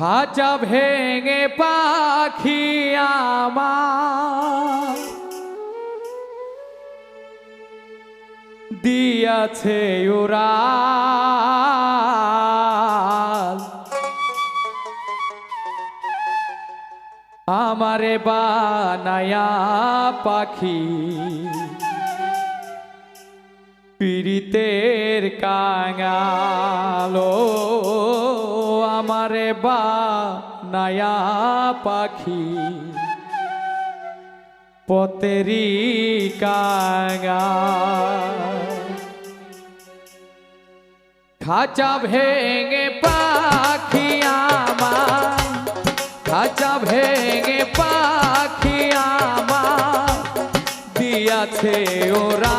খাঁচা ভেঙে পাখি আমার। দিয়াছে ওরা। আমারে বানায়া পাখি। পীড়িতের কাঙালো আমারে বা নায়া পাখি, পতেরি কাঙা। খাঁচা ভেঙে পাখি আমার, খাঁচা ভেঙে পাখি আমার, দিয়াছে ওরা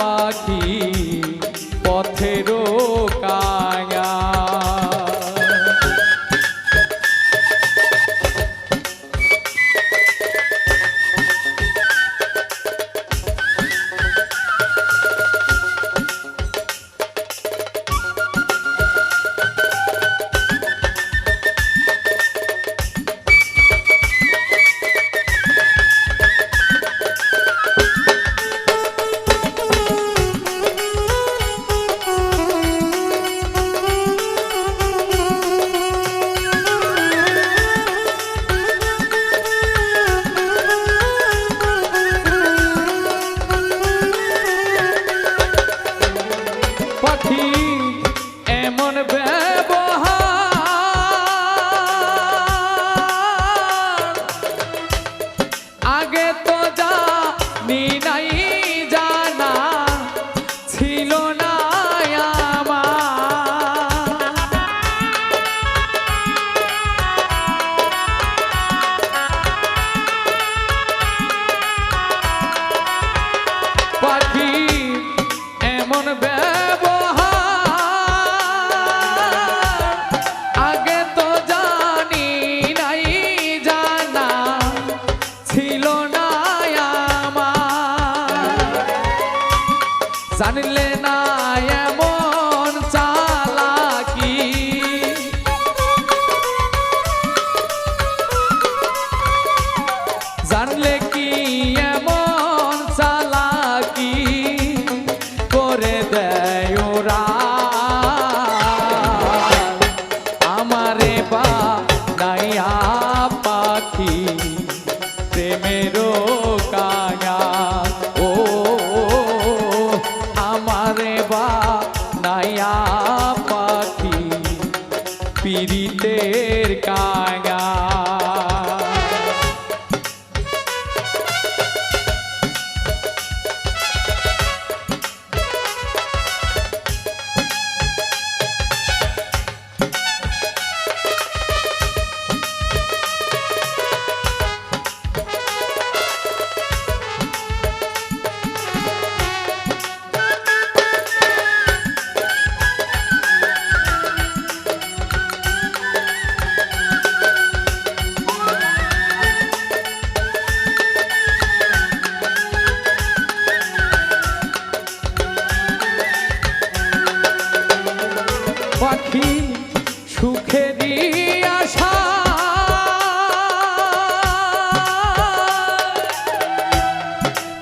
পাখি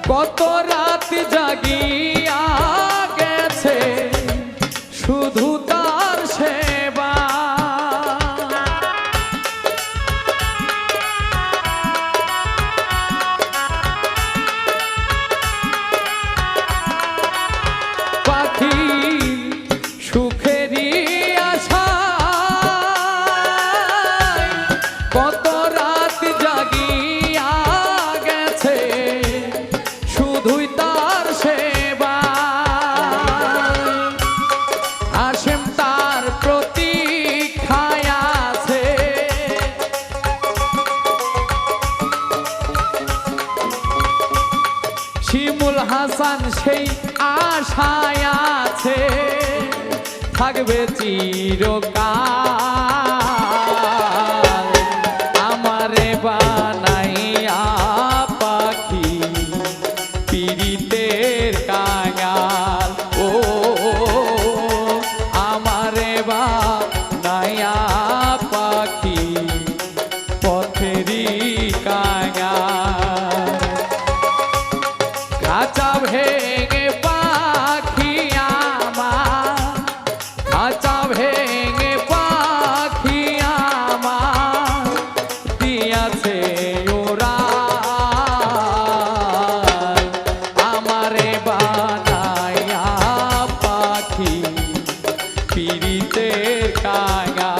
কত রাত জাগিয়া আশায় আছে থাকবে চিরকাল। পীড়িতের কাঙা